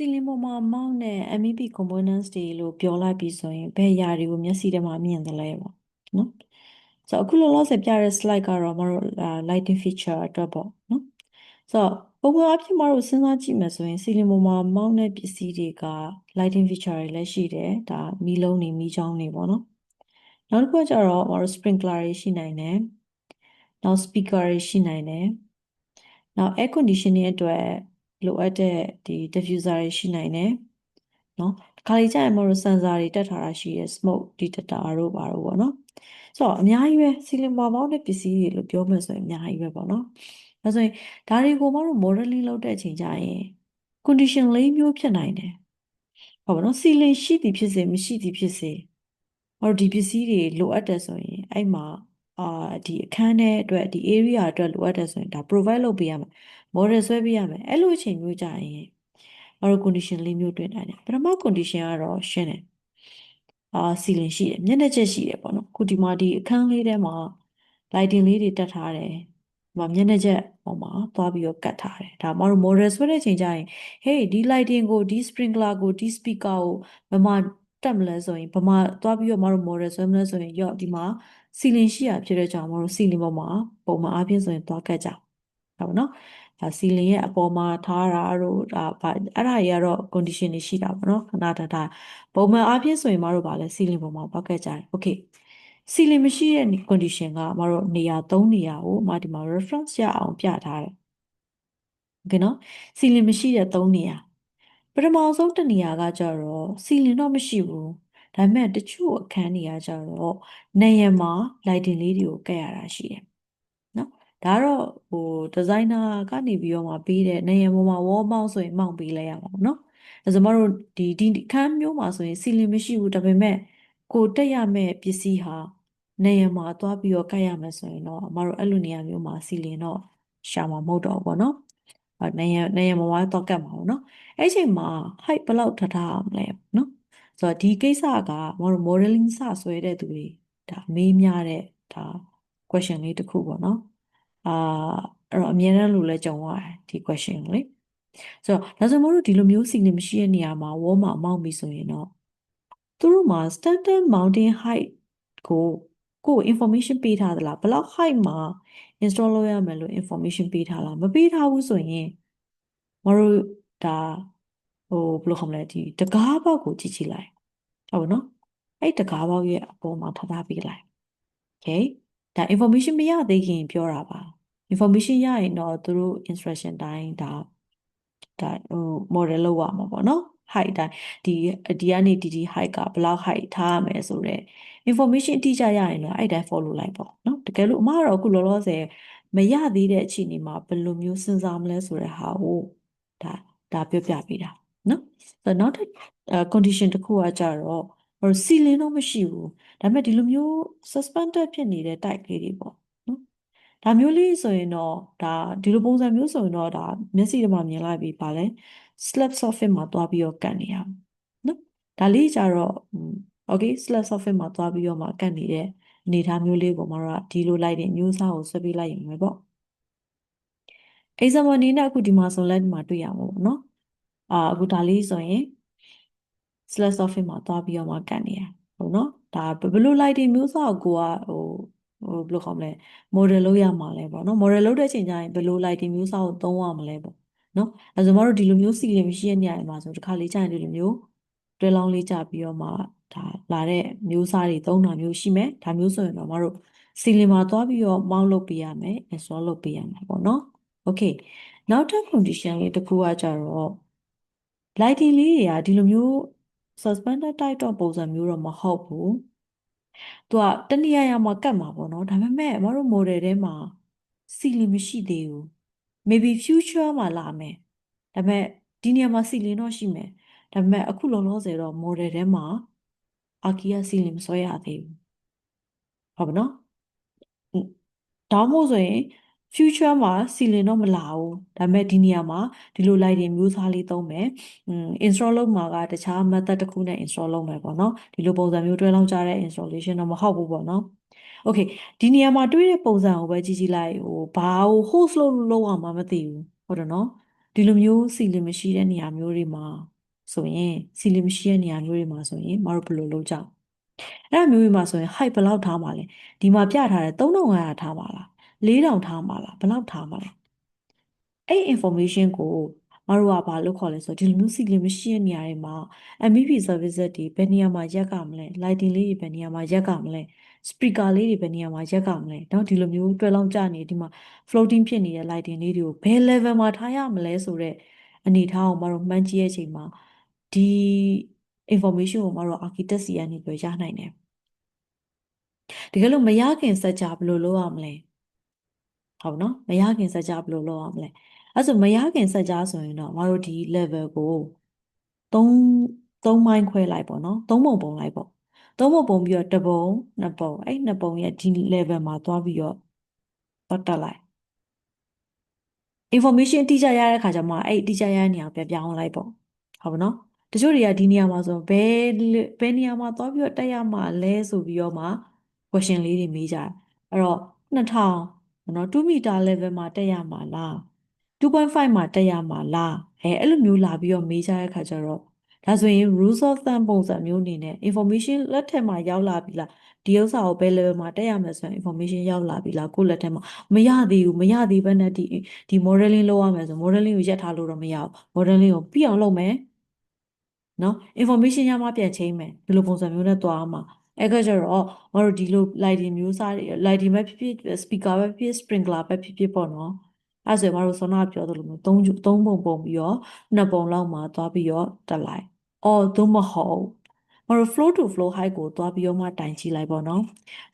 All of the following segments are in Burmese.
စီလင်ပေါ်မှာမောင်းတဲ့ MEP components တွေလို့ပြောလိုက်ပြီဆိုရင်ဘယ်အရာတွေကိုမျက်စိထဲမှာမြင်သလဲပေါ့နော်ဆိုတော့အခုလောလောဆယ်ပြတဲ့ slide ကတော့မတို့ lighting feature အတွက်ပေါ့နော်ဆိုတော့ပုံမှန်အဖြစ်မတို့စဉ်းစားကြည့်မယ်ဆိုရင်စီလင်ပေါ်မှာမောင်းတဲ့ပစ္စည်းတွေက lighting feature တွေလည်းရှိတယ်ဒါမီးလုံးတွေမီးချောင်းတွေပေါ့နော်နောက်တစ်ခုကကျတော့မတို့ sprinkler တွေရှိနိုင်တယ်နောက် speaker တွေရှိနိုင်တယ်နောက် air conditioning အတွက် လိုအပ်တဲ့ဒီ diffuser တွေရှိနိုင်တယ်နော်ဒီခါလေးကျရင်မတို့ sensor တွေတက်ထားတာရှိတယ် smoke detector တို့ပါတော့ပေါ့နော်ဆိုတော့အများကြီးပဲစီလင်ပါပေါင်းတဲ့ပစ္စည်းတွေလို့ပြောမှဆိုရင်အများကြီးပဲပေါ့နော်ဒါဆိုရင်ဒါတွေကိုမတို့ modeling လုပ်တဲ့အချိန်ကျရင် condition လေးမျိုးဖြစ်နိုင်တယ်ဟုတ်ပါနော်စီလင်ရှိသည်ဖြစ်စေမရှိသည်ဖြစ်စေမတို့ဒီပစ္စည်းတွေလိုအပ်တယ်ဆိုရင်အဲ့မှာ အာဒီအခန်းထဲအတွက်ဒီ area အတွက်လိုအပ်တယ်ဆိုရင်ဒါ provide လုပ်ပေးရမယ် model ဆွဲပေးရမယ်အဲ့လိုအချိန်မျိုးကြရင်မတို့ condition လေးမျိုးတွင်နိုင်တယ်ပထမ condition ကတော့ရှင်းတယ်အာစီလင်ရှိတယ်မျက်နှာချက်ရှိတယ်ပေါ့နော်ခုဒီမှာဒီအခန်းလေးထဲမှာ lighting လေးတွေတက်ထားတယ်ဒီမှာမျက်နှာချက်ပေါ်မှာသွားပြီးတော့ကတ်ထားတယ်ဒါမှမဟုတ် model ဆွဲတဲ့အချိန်ကျရင် hey ဒီ lighting ကိုဒီ sprinkler ကိုဒီ speaker ကိုဘယ်မှာတက်မလဲဆိုရင်ဘယ်မှာသွားပြီးတော့မတို့ model ဆွဲမလဲဆိုရင်ရော့ဒီမှာ စီလင်ရှိရဖြစ်တဲ့ကြောင့်မတို့စီလင်ပေါ်မှာပုံမှန်အားဖြင့်ဆိုရင်သွားကတ်ကြဟုတ်နော်ဒါစီလင်ရဲ့အပေါ်မှာထားတာတို့ဒါဗာအဲ့ဒါကြီးကတော့ condition တွေရှိတာပေါ့နော်ခဏတတာပုံမှန်အားဖြင့်ဆိုရင်မတို့ဗာလဲစီလင်ပေါ်မှာသွားကတ်ကြတယ် okay စီလင်မရှိတဲ့ condition ကမတို့နေရာ၃နေရာကိုမဒီမှာ reference ရအောင်ပြထားတယ် okay နော်စီလင်မရှိတဲ့၃နေရာပထမဆုံးတစ်နေရာကကြတော့စီလင်တော့မရှိဘူး ဒါပေမဲ့တချို့အခန်းတွေကကြတော့နေရမှာ lighting လေးတွေကိုကတ်ရတာရှိတယ်နော်ဒါကတော့ဟိုဒီဇိုင်နာကနေပြီးတော့မှပေးတဲ့နေရပေါ်မှာ wall mount ဆိုရင်မောင့်ပေးလိုက်ရမှာပေါ့နော်အဲဆိုမတို့ဒီဒီအခန်းမျိုးမှာဆိုရင်စီလင်မရှိဘူးဒါပေမဲ့ကိုတက်ရမယ့်ပစ္စည်းဟာနေရမှာသွားပြီးတော့ကတ်ရမယ်ဆိုရင်တော့မတို့အဲ့လိုနေရာမျိုးမှာစီလင်တော့ရှာမှာမဟုတ်တော့ဘူးပေါ့နော်အဲနေရနေရမှာတော့ကတ်မှာပေါ့နော်အဲ့ချိန်မှာ height ဘယ်လောက်ထားထားအောင်လဲနော် ဆိုတော့ဒီကိစ္စကမတို့ modeling စဆွဲတဲ့သူတွေဒါမေးများတဲ့ဒါ question လေးတစ်ခုပေါ့နော်အာအဲ့တော့အမြဲတမ်းလို့လဲကြုံရတယ်ဒီ question ကိုလေဆိုတော့ဒါဆိုမို့လို့ဒီလိုမျိုးစီနေမရှိတဲ့နေရာမှာ wall မှာမောင်းပြီဆိုရင်တော့သူတို့မှာ standard mounting height ကိုကို information ပေးထားသလားဘယ်လောက် height မှာ install လုပ်ရမယ်လို့ information ပေးထားလားမပေးထားဘူးဆိုရင်မတို့ဒါ ဟိုဘယ်လိုခေါ်မလဲဒီတကားပေါက်ကိုကြည့်ကြည့်လိုက်ဟုတ်ပါနော်အဲ့တကားပေါက်ရဲ့အပေါ်မှာထားထားပေးလိုက် okay ဒါ information မရသေးခင်ပြောတာပါ information ရရင်တော့သူတို့ instruction တိုင်းဒါဒါဟို model လောက်ရမှာပေါ့နော် height တိုင်းဒီဒီကနေဒီဒီ height ကဘယ်လောက် height ထားရမယ်ဆိုတော့ information အတိအကျရရင်တော့အဲ့တိုင်း follow လိုက်ပေါ့နော်တကယ်လို့အမကတော့အခုလောလောဆယ်မရသေးတဲ့အခြေအနေမှာဘယ်လိုမျိုးစဉ်းစားမလဲဆိုတဲ့ဟာကိုဒါဒါပြောပြပေးတာ နော်ဆိုတော့နောက်တစ် condition တစ်ခုကကြတော့ဟိုစီလင်တော့မရှိဘူးဒါပေမဲ့ဒီလိုမျိုး suspended ဖြစ်နေတဲ့ type လေးတွေပေါ့နော်ဒါမျိုးလေးဆိုရင်တော့ဒါဒီလိုပုံစံမျိုးဆိုရင်တော့ဒါမျက်စိထဲမှာမြင်လိုက်ပြီးပါလဲ slab surface မှာတွားပြီးတော့ကတ်နေရအောင်နော်ဒါလေးကြတော့ okay slab surface မှာတွားပြီးတော့မှကတ်နေတဲ့အနေအထားမျိုးလေးကိုမတော့ဒီလိုလိုက်တဲ့မျိုးစားကိုဆွဲပေးလိုက်ရင်ပဲပေါ့ example အနေနဲ့အခုဒီမှာဆိုလဲဒီမှာတွေ့ရမှာပေါ့နော် အာအခုဒါလေးဆိုရင် slash software မှာသွားပြီးတော့မှကန်နေရဟုတ်နော်ဒါဘယ်လို lighting မျိုးစောကိုကဟိုဟိုဘယ်လိုခေါ်မလဲ model လုပ်ရမှာလဲပေါ့နော် model လုပ်တဲ့အချိန်ကျရင်ဘယ်လို lighting မျိုးစောကိုသုံးရမလဲပေါ့နော်အဲဆိုမတို့ဒီလိုမျိုးစီရင်မရှိတဲ့နေရာတွေမှာဆိုတခါလေးကျရင်ဒီလိုမျိုးတွဲလောင်းလေးကြပြီးတော့မှဒါလာတဲ့မျိုးစားတွေသုံးတာမျိုးရှိမယ်ဒါမျိုးဆိုရင်တော့မတို့စီလင်မှာသွားပြီးတော့ mount လုပ်ပေးရမယ် install လုပ်ပေးရမှာပေါ့နော် okay နောက်ထပ် condition လေးတစ်ခုကကြတော့ lighting လေးတွေကဒီလိုမျိုး suspended type တော့ပုံစံမျိုးတော့မဟုတ်ဘူးသူကတနည်းအားဖြင့်မှာကတ်မှာပေါ့နော်ဒါပေမဲ့မတို့ model ထဲမှာစီလီမရှိသေးဘူး maybe future မှာလာမယ်ဒါပေမဲ့ဒီနေရာမှာစီလင်တော့ရှိမယ်ဒါပေမဲ့အခုလောလောဆယ်တော့ model ထဲမှာအာကီယာစီလင်မဆွဲရသေးဘူးဟုတ်ပါနော်ဒါမှမဟုတ်ဆိုရင် future မှာစီလင်တော့မလာဘူးဒါပေမဲ့ဒီနေရာမှာဒီလို lighting မျိုးစားလေးသုံးမယ်อืม install လုပ်မှာကတခြား method တစ်ခုနဲ့ install လုပ်မယ်ပေါ့နော်ဒီလိုပုံစံမျိုးတွဲလောင်းကြတဲ့ installation တော့မဟုတ်ဘူးပေါ့နော် okay ဒီနေရာမှာတွေးတဲ့ပုံစံကိုပဲကြည့်ကြည့်လိုက်ဟိုဘာကို host လုပ်လို့လုပ်အောင်မမသိဘူးဟုတ်တယ်နော်ဒီဒီလိုမျိုးစီလင်မရှိတဲ့နေရာမျိုးတွေမှာဆိုရင်စီလင်မရှိတဲ့နေရာမျိုးတွေမှာဆိုရင်မတို့ဘယ်လိုလုပ်ကြအဲ့ဒါမျိုးတွေမှာဆိုရင် height ဘယ်လောက်ထားမှာလဲဒီမှာပြထားတယ်3500ထားမှာလား 4000ထားမှာလားဘယ်လောက်ထားမှာလဲအဲ့ information ကိုမတို့ကဘာလို့ခေါ်လဲဆိုတော့ဒီလိုမျိုးစီလင်မရှိတဲ့နေရာတွေမှာ MEP services တွေဘယ်နေရာမှာရက်ကမလဲ lighting လေးတွေဘယ်နေရာမှာရက်ကမလဲ speaker လေးတွေဘယ်နေရာမှာရက်ကမလဲเนาะဒီလိုမျိုးတွဲလောင်းကြနေဒီမှာ floating ဖြစ်နေတဲ့ lighting လေးတွေကိုဘယ် level မှာထားရမလဲဆိုတော့အနေထားကိုမတို့မှန်းကြည့်ရဲ့အချိန်မှာဒီ information ကိုမတို့ architect စီကနေပြောရနိုင်တယ်တကယ်လို့မရခင်စက်ကြဘယ်လိုလုပ်ရမလဲ ဟုတ်နော်မရခင်စက်ကြဘယ်လိုလုပ်ရမလဲအဲ့ဆိုမရခင်စက်ကြဆိုရင်တော့မတို့ဒီ level ကို3 3မိုင်းခွဲလိုက်ပေါ့နော်3ပုံပုံလိုက်ပေါ့3ပုံပုံပြီးတော့တစ်ပုံနှစ်ပုံအဲ့နှစ်ပုံရဲ့ဒီ level မှာသွားပြီးတော့ပတ်တက်လိုက် information တိကျရတဲ့ခါကျမှအဲ့တိကျရတဲ့နေရာကိုပြန်ပြောင်းလိုက်ပေါ့ဟုတ်ပါနော်တချို့တွေကဒီနေရာမှာဆိုဘယ်ဘယ်နေရာမှာသွားပြီးတော့တက်ရမှာလဲဆိုပြီးတော့မှ question လေးတွေမေးကြတယ်အဲ့တော့2000 နော်2 meter level မှာတက်ရမှာလား2.5မှာတက်ရမှာလားအဲအဲ့လိုမျိုးလာပြီးတော့မေးကြတဲ့ခါကျတော့ဒါဆိုရင် rules of thumb ပုံစံမျိုးအနေနဲ့ information လက်ထက်မှာရောက်လာပြီလားဒီဥစ္စာကိုဘယ် level မှာတက်ရမယ်ဆိုရင် information ရောက်လာပြီလားကိုယ့်လက်ထက်မှာမရသေးဘူးမရသေးဘဲနဲ့ဒီဒီ modeling လုပ်ရမယ်ဆို modeling ကိုရက်ထားလို့တော့မရဘူး modeling ကိုပြီးအောင်လုပ်မယ်နော် information ရမှပြန်ချိန်မယ်ဒီလိုပုံစံမျိုးနဲ့တွားမှာ အဲ့ကကြတော့မတို့ဒီလို lighting မျိုးစားတွေ lighting ပဲဖြစ်ဖြစ် speaker ပဲဖြစ်ဖြစ် sprinkler ပဲဖြစ်ဖြစ်ပေါ့နော်အဲ့ဆိုရင်မတို့ဆောနာပြောသလိုမျိုး၃၃ပုံပုံပြီးတော့နှစ်ပုံလောက်မှာသွားပြီးတော့တက်လိုက်အော်သို့မဟုတ်မတို့ flow to flow height ကိုသွားပြီးတော့မှတိုင်ကြည့်လိုက်ပေါ့နော်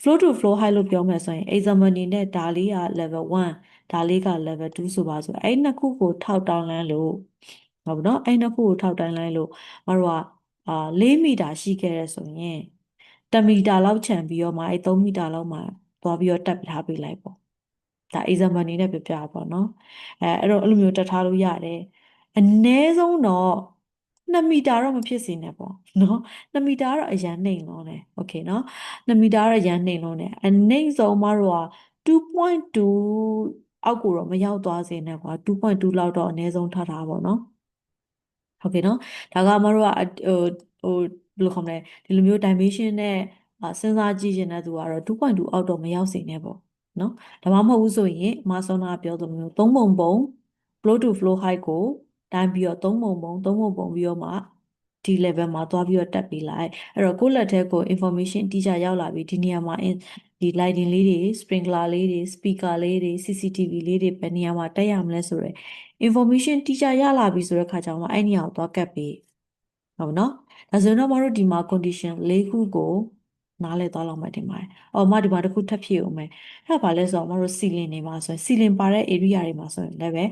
flow to flow height လို့ပြောမယ်ဆိုရင် example အနေနဲ့ဒါလေးက level 1ဒါလေးက level 2ဆိုပါဆိုအဲ့နှစ်ခုကိုထောက်တောင်းလန်းလို့ဟုတ်ပါတော့အဲ့နှစ်ခုကိုထောက်တိုင်းလိုက်လို့မတို့ကအာ4မီတာရှိခဲ့ရဆိုရင် 1မီတာလောက်ခြံပြီးတော့မှအဲ့3မီတာလောက်မှသွားပြီးတော့တက်ထားပေးလိုက်ပေါ့ဒါ example အနေနဲ့ပြပြပါနော်အဲအဲ့တော့အဲ့လိုမျိုးတက်ထားလို့ရတယ်အနည်းဆုံးတော့2မီတာတော့မဖြစ်စေနဲ့ပေါ့နော်2မီတာကတော့အရန်နှိမ်လုံးတယ်โอเคနော်2မီတာကတော့အရန်နှိမ်လုံးတယ်အနှိမ်ဆုံးမတို့က2.2အောက်ကိုတော့မရောက်သွားစေနဲ့ကွာ2.2လောက်တော့အနည်းဆုံးထားတာပေါ့နော်ဟုတ်ကဲ့နော်ဒါကမတို့ကဟိုဟို ဘယ်လိုခေါ်မလဲဒီလိုမျိုး dimension နဲ့စဉ်းစားကြည့်ရင်လည်းသူကတော့2.2အောက်တော့မရောက်စေနဲ့ပေါ့နော်ဒါမှမဟုတ်ဘူးဆိုရင်မဆောနာပြောသလိုမျိုး3ပုံပုံ flow to flow height ကိုတိုင်းပြီးတော့3ပုံပုံ3ပုံပုံပြီးတော့မှဒီ level မှာသွားပြီးတော့တက်ပြီးလိုက်အဲ့တော့ကိုယ့်လက်ထဲကို information တိကျရောက်လာပြီဒီနေရာမှာဒီ lighting လေးတွေ sprinkler လေးတွေ speaker လေးတွေ CCTV လေးတွေဘယ်နေရာမှာတက်ရမလဲဆိုရယ် information တိကျရလာပြီဆိုတဲ့ခါကျမှအဲ့နေရာကိုသွားကပ်ပြီး ဟုတ်နော်ဒါဆိုရင်တော့မတို့ဒီမှာ condition ၄ခုကိုနားလည်သွားလောက်မှတင်ပါတယ်။အော်မဒီမှာတစ်ခုထပ်ဖြည့်အောင်မယ်။အဲ့ဒါဘာလဲဆိုတော့မတို့ ceiling တွေမှာဆိုရင် ceiling ပါတဲ့ area တွေမှာဆိုရင်လည်းပဲ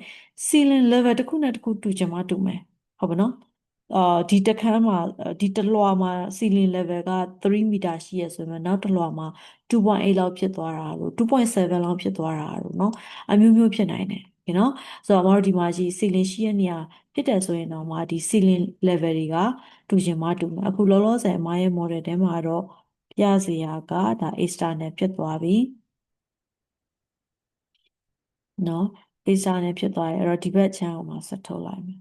ceiling level တစ်ခုနဲ့တစ်ခုတူချင်မှတူမယ်။ဟုတ်ပါနော်။အာဒီတခန်းမှာဒီတလွှာမှာ ceiling level က3မီတာရှိရဆိုရင်နောက်တလွှာမှာ2.8လောက်ဖြစ်သွားတာလို့2.7လောက်ဖြစ်သွားတာလို့เนาะအမျိုးမျိုးဖြစ်နိုင်တယ်။ နော်ဆိုတော့မတို့ဒီမှာရှိ ceiling ရှိရဲ့နေရာဖြစ်တယ်ဆိုရင်တော့မဒီ ceiling level တွေကတူချင်မှတူမယ်အခုလောလောဆယ်အမရဲ့ model ထဲမှာတော့ပြစရာကဒါ external ဖြစ်သွားပြီနော် external ဖြစ်သွားရင်အဲ့တော့ဒီဘက်ချမ်းအောင်မှာဆက်ထုတ်လိုက်မယ်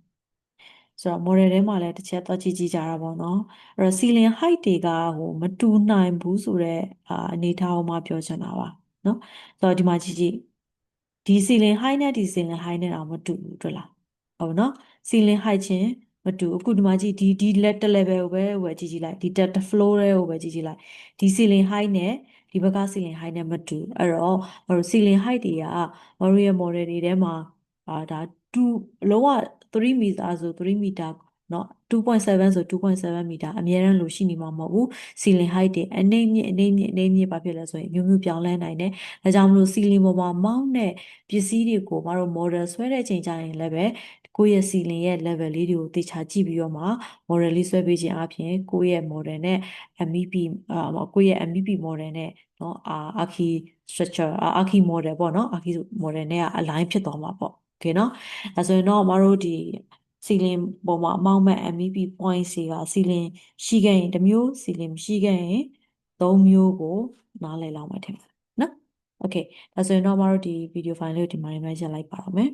ဆိုတော့ model ထဲမှာလည်းတစ်ချက်တော့ကြည့်ကြည့်ကြတာပေါ့နော်အဲ့တော့ ceiling height တွေကဟိုမတူနိုင်ဘူးဆိုတော့အာအနေထားအောင်မှပြောချင်တာပါနော်ဆိုတော့ဒီမှာကြည့်ကြည့် ဒီ ceiling height နဲ့ဒီ ceiling height နဲ့တော့မတူဘူးတွေ့လားဟုတ်နော် ceiling height ချင်းမတူအခုဒီမှာကြည့်ဒီဒီ letter level ကိုပဲဝယ်ကြည့်ကြည့်လိုက်ဒီ data flow တွေကိုပဲကြည့်ကြည့်လိုက်ဒီ ceiling height နဲ့ဒီဘက်က ceiling height နဲ့မတူအဲ့တော့မတို့ ceiling height တွေကမတို့ရဲ့ model တွေထဲမှာအာဒါ2လုံးဝ3မီတာဆို3မီတာ เนาะ2.7ဆို2.7မီတာအများရန်လို့ရှိနေမှာမဟုတ်ဘူး ceiling height တွေအနေမြင့်အနေမြင့်အနေမြင့်ဘာဖြစ်လဲဆိုရင်မျိုးမျိုးပြောင်းလဲနိုင်တယ်ဒါကြောင့်မလို့ ceiling ပေါ်မှာမောင်းတဲ့ပစ္စည်းတွေကိုမတို့ model ဆွဲတဲ့ချိန်ကျရင်လည်းပဲကိုယ့်ရဲ့ ceiling ရဲ့ level လေးတွေကိုသေချာကြည့်ပြီးတော့မှ model လေးဆွဲပေးခြင်းအပြင်ကိုယ့်ရဲ့ model နဲ့ MEP အာကိုယ့်ရဲ့ MEP model နဲ့เนาะအာ Archi structure Archi model ပေါ့เนาะ Archi model နဲ့က align ဖြစ်သွားမှာပေါ့โอเคเนาะဒါဆိုရင်တော့မတို့ဒီ စီလင်ပေါ်မှာအမောက်မဲ့ MEP point စီကစီလင်ရှိခဲ့ရင်တစ်မျိုးစီလင်မရှိခဲ့ရင်သုံးမျိုးကိုနားလည်လောက်မှထင်ပါတယ်နော် okay ဒါဆိုရင်တော့မတို့ဒီ video file လေးကိုဒီမှာ image လိုက်ပါတော့မယ်